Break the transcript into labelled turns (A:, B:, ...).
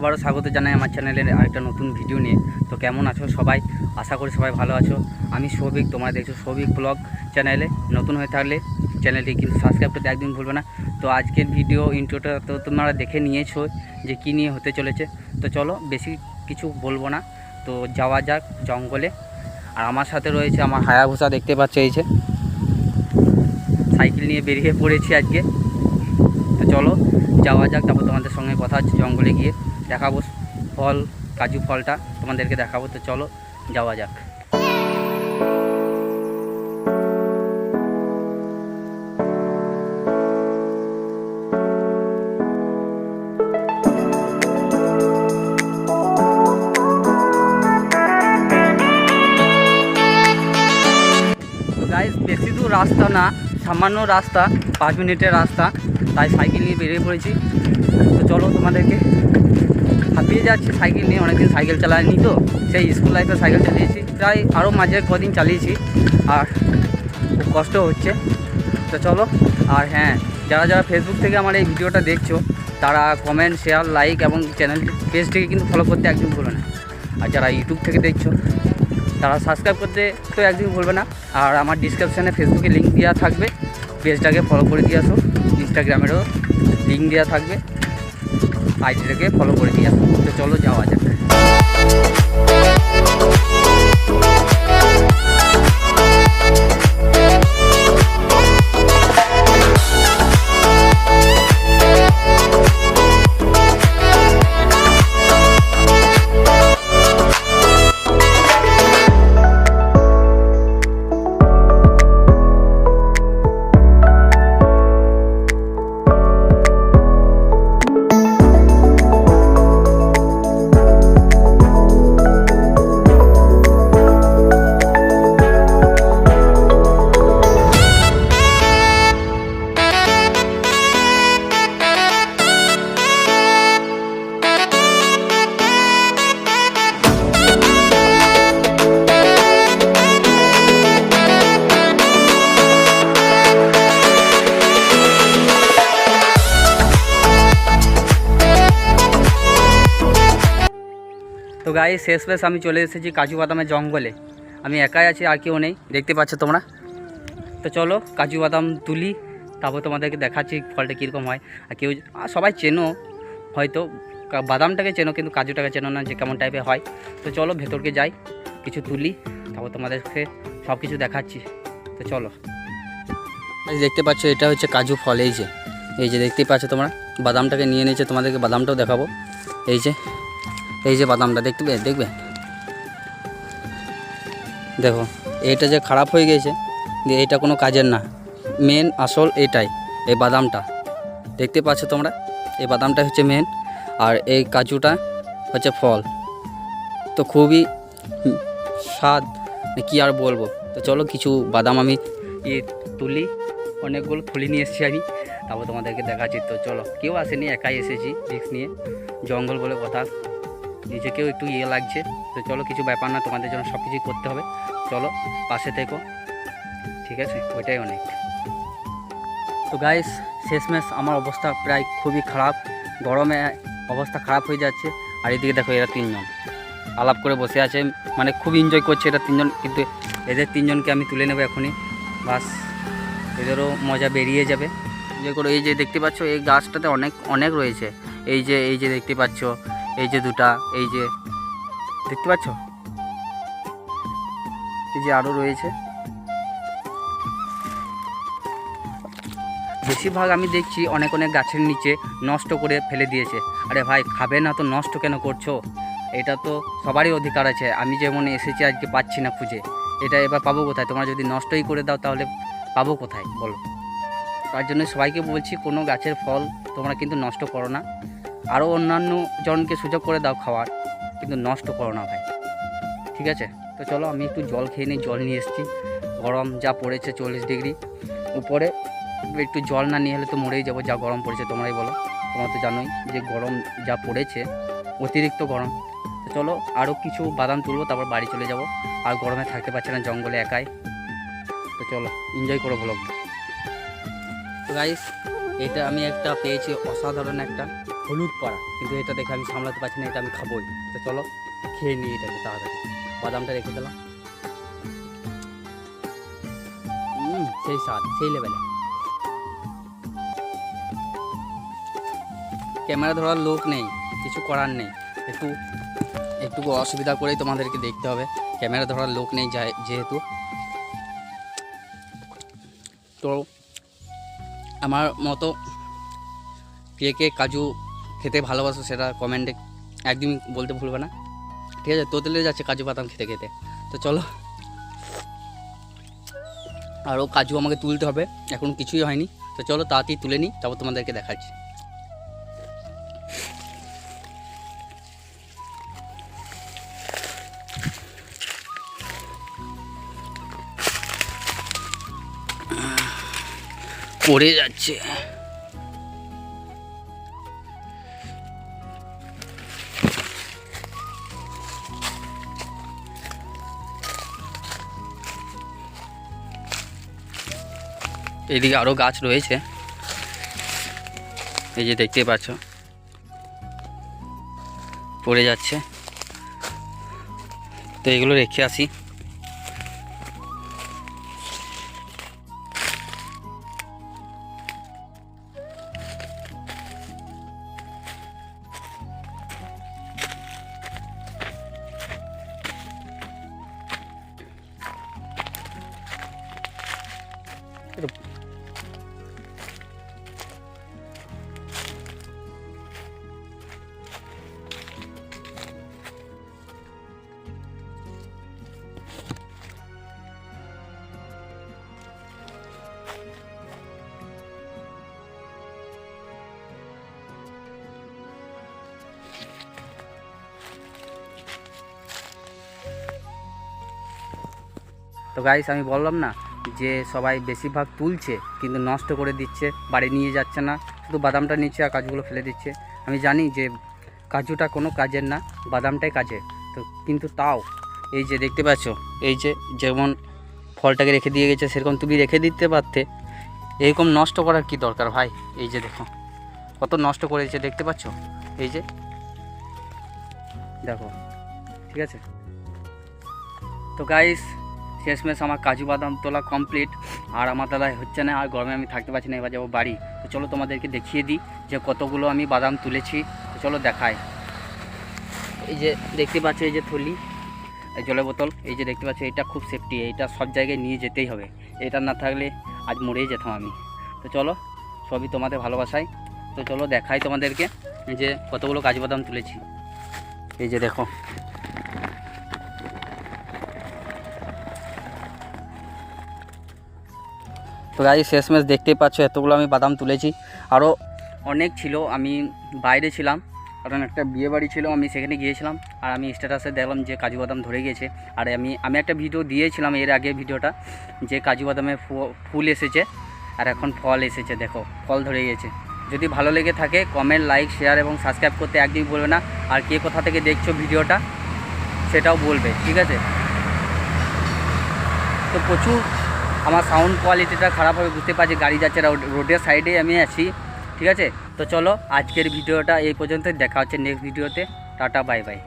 A: আবারও স্বাগত জানাই আমার চ্যানেলের আরেকটা নতুন ভিডিও নিয়ে। তো কেমন আছো সবাই? আশা করি সবাই ভালো আছো। আমি সৌভিক, তোমরা দেখছ সৌভিক ব্লগ চ্যানেলে। নতুন হয়ে থাকলে চ্যানেলটি কিন্তু সাবস্ক্রাইব করতে একদিন ভুলবে না। তো আজকের ভিডিও ইন্ট্রোটা তো তোমরা দেখে নিয়েছো যে কী নিয়ে হতে চলেছে। তো চলো বেশি কিছু বলব না। তো যাওয়া যাক জঙ্গলে। আর আমার সাথে রয়েছে আমার হায়াভূষা, দেখতে পাচ্ছ এই যে। সাইকেল নিয়ে বেরিয়ে পড়েছি আজকে। তো চলো যাওয়া যাক, তারপর তোমাদের সঙ্গে কথা হচ্ছে জঙ্গলে গিয়ে। দেখাবো ফল, কাজু ফলটা তোমাদেরকে দেখাবো, তো চলো যাওয়া যাক। বেশি দূর রাস্তা না, সামান্য রাস্তা, পাঁচ মিনিটের রাস্তা, তাই সাইকেল নিয়ে বেরিয়ে পড়েছি। তো চলো তোমাদেরকে হাঁপিয়ে যাচ্ছে, সাইকেল নিয়ে অনেকদিন সাইকেল চালায়নি তো, সেই স্কুল লাইফে সাইকেল চালিয়েছি। প্রায় আরও মাঝে কদিন চালিয়েছি, আর খুব কষ্ট হচ্ছে। তো চলো, আর হ্যাঁ যারা যারা ফেসবুক থেকে আমার এই ভিডিওটা দেখছ, তারা কমেন্ট শেয়ার লাইক এবং চ্যানেল পেজটিকে কিন্তু ফলো করতে একদম ভুলো না। আর যারা ইউটিউব থেকে দেখছ, তারা সাবস্ক্রাইব করতে তো একদিন ভুলবে না। আর আমার ডিসক্রিপশানে ফেসবুকে লিঙ্ক দেওয়া থাকবে পেজটাকে ফলো করে দিয়ে আসো। ইনস্টাগ্রামেরও লিঙ্ক দেওয়া থাকবে। আইডিটাকে ফলো করে নিয়ে আসব তো চলো যাওয়া যাক। তো গায়ে শেষ বেশ আমি চলে এসেছি কাজু বাদামের জঙ্গলে। আমি একাই আছি, আর কেউ নেই। দেখতে পাচ্ছ তোমরা? তো চলো কাজু বাদাম তুলি, তারপর তোমাদেরকে দেখাচ্ছি ফলটা কীরকম হয়। আর কেউ সবাই চেনো, হয়তো বাদামটাকে চেনো, কিন্তু কাজুটাকে চেনো না যে কেমন টাইপের হয়। তো চলো ভেতরকে যাই, কিছু তুলি, তারপর তোমাদেরকে সব কিছু দেখাচ্ছি। তো চলো। দেখতে পাচ্ছ, এটা হচ্ছে কাজু ফল, এই যে। এই যে দেখতে পাচ্ছ তোমরা? বাদামটাকে নিয়ে নিয়েছে, তোমাদেরকে বাদামটাও দেখাবো। এই যে। এই যে বাদামটা দেখবে দেখবে? দেখো এটা যে খারাপ হয়ে গেছে যে এটা কোনো কাজের না। মেন আসল এটাই, এই বাদামটা। দেখতে পাচ্ছ তোমরা? এই বাদামটা হচ্ছে মেন আর এই কাজুটা হচ্ছে ফল। তো খুবই স্বাদ কি আর বলব? তো চলো, কিছু বাদাম আমি তুলি, অনেকগুলো থলি নিয়ে এসেছি আমি, তারপর তোমাদেরকে দেখাচ্ছি। তো চলো, কেউ আসেনি, একাই এসেছি রিক্স নিয়ে। জঙ্গল বলে কথা। নিজেকেও একটু ইয়ে লাগছে। তো চলো, কিছু ব্যাপার না, তোমাদের জন্য সব কিছুই করতে হবে। চলো, পাশে থেকো। ঠিক আছে? ওইটাই অনেক। তো গাইস শেষমেশ আমার অবস্থা প্রায় খুবই খারাপ। গরমে অবস্থা খারাপ হয়ে যাচ্ছে। আর এদিকে দেখো, এরা তিনজন। আলাপ করে বসে আছে। মানে খুব এনজয় করছে এটা তিনজন। কিন্তু এদের তিনজনকে আমি তুলে নেব এখনই। বাস, এদেরও মজা বেরিয়ে যাবে। যে করে এই যে দেখতে পাচ্ছ, এই গাছটাতে অনেক অনেক রয়েছে। এই যে এই যে দেখতে পাচ্ছ এই যে দুটা, এই যে, দেখতে পাচ্ছ? এই যে আরও রয়েছে। বেশিরভাগ আমি দেখছি অনেক অনেক গাছের নিচে নষ্ট করে ফেলে দিয়েছে। আরে ভাই, খাবে না তো নষ্ট কেন করছ? এটা তো সবারই অধিকার আছে। আমি যেমন এসেছি আজকে পাচ্ছি না খুঁজে। এটা এবার পাবো কোথায়? তোমরা যদি নষ্টই করে দাও তাহলে পাবো কোথায়? বলো। তার জন্য সবাইকে বলছি, কোনো গাছের ফল তোমরা কিন্তু নষ্ট করো না। আরও অন্যান্য জনকে সুযোগ করে দাও খাওয়ার, কিন্তু নষ্ট করো না ভাই। ঠিক আছে? তো চলো, আমি একটু জল খেয়ে নিই, জল নিয়ে এসেছি। গরম যা পড়েছে চল্লিশ ডিগ্রি। উপরে একটু জল না নিয়ে হলে তো মরেই যাব, যা গরম পড়েছে তোমরাই বলো। তোমরা তো জানোই যে গরম যা পড়েছে, অতিরিক্ত গরম। তো চলো আরও কিছু বাদাম তুলবো, তারপর বাড়ি চলে যাব। আর গরমে থাকতে পারছে না, জঙ্গলে একাই। তো চলো এনজয় করো ব্লগটা তো গাইস এটা আমি একটা পেয়েছি অসাধারণ একটা হলুদ পড়া, কিন্তু এটা দেখে আমি সামলাতে পারছি না, এটা আমি খাবোই। তো চলো, খেয়ে নিই এটাকে তাড়াতাড়ি। বাদামটা রেখে দিলাম। সেই স্বাদ, সেই লেভেলে। ক্যামেরা ধরার লোক নেই, কিছু করার নেই। একটু একটু অসুবিধা করেই তোমাদেরকে দেখতে হবে। ক্যামেরা ধরার লোক নেই যা- যেহেতু। তো, আমার মতো কে কে কাজু খেতে ভালোবাসো সেটা কমেন্টে একদমই বলতে ভুলবে না। ঠিক আছে তোতলে যাচ্ছে কাজু বাদাম খেতে খেতে। তো চলো। আরও কাজু আমাকে তুলতে হবে, এখন কিছুই হয়নি। তো চলো তাড়াতাড়ি তুলে নিই, তারপর তোমাদেরকে দেখাচ্ছি। পড়ে যাচ্ছে। এদিকে আরও গাছ রয়েছে। এই যে দেখতে পাচ্ছ। পড়ে যাচ্ছে। তো এগুলো রেখে আসি। তো গাইস আমি বললাম না যে সবাই বেশিরভাগ তুলছে, কিন্তু নষ্ট করে দিচ্ছে, বাড়ি নিয়ে যাচ্ছে না, শুধু বাদামটা নিচ্ছে আর কাজগুলো ফেলে দিচ্ছে। আমি জানি যে কাজুটা কোনো কাজের না, বাদামটাই কাজে তো কিন্তু তাও, এই যে দেখতে পাচ্ছ, এই যে যেমন ফলটাকে রেখে দিয়ে গেছে, সেরকম তুমি রেখে দিতে পারতে। এরকম নষ্ট করার কি দরকার ভাই? এই যে দেখো, কত নষ্ট করেছে, দেখতে পাচ্ছ? এই যে, দেখো, ঠিক আছে? তো গাইস শেষমেশ আমার কাজু বাদাম তোলা কমপ্লিট আর আমার দাদা হচ্ছে না, আর গরমে আমি থাকতে পারছি না, এবার যাব বাড়ি। তো চলো তোমাদেরকে দেখিয়ে দিই যে কতগুলো আমি বাদাম তুলেছি। তো চলো দেখাই। এই যে দেখতে পাচ্ছ, এই যে থলি, এই জলের বোতল, এই যে দেখতে পাচ্ছ এটা খুব সেফটি এটা সব জায়গায় নিয়ে যেতেই হবে। এটা না থাকলে আজ মরেই যেতাম আমি। তো চলো, সবই তোমাদের ভালোবাসাই তো চলো দেখাই তোমাদেরকে যে কতগুলো কাজু বাদাম তুলেছি। এই যে দেখো তো গাড়ি শেষমেশ দেখতেই পাচ্ছ, এতগুলো আমি বাদাম তুলেছি। আরও অনেক ছিল, আমি বাইরে ছিলাম, কারণ একটা বিয়ে বাড়ি ছিল, আমি সেখানে গিয়েছিলাম, আর আমি স্ট্যাটাসে দেখলাম যে কাজু বাদাম ধরে গিয়েছে আর আমি আমি একটা ভিডিও দিয়েছিলাম এর আগে ভিডিওটা যে কাজু বাদামে ফুল এসেছে, আর এখন ফল এসেছে, দেখো, ফল ধরে গিয়েছে যদি ভালো লেগে থাকে কমেন্ট লাইক শেয়ার এবং সাবস্ক্রাইব করতে একদমই বলবে না। আর কে কোথা থেকে দেখছ ভিডিওটা সেটাও বলবে, ঠিক আছে? তো প্রচুর আমার সাউন্ড কোয়ালিটিটা খারাপ হবে, বুঝতে পারছি, গাড়ি যাচ্ছে রোড- রোডের সাইডে আমি আছি, ঠিক আছে? তো চলো, আজকের ভিডিওটা এই পর্যন্ত দেখা হচ্ছে নেক্সট ভিডিওতে টাটা বাই বাই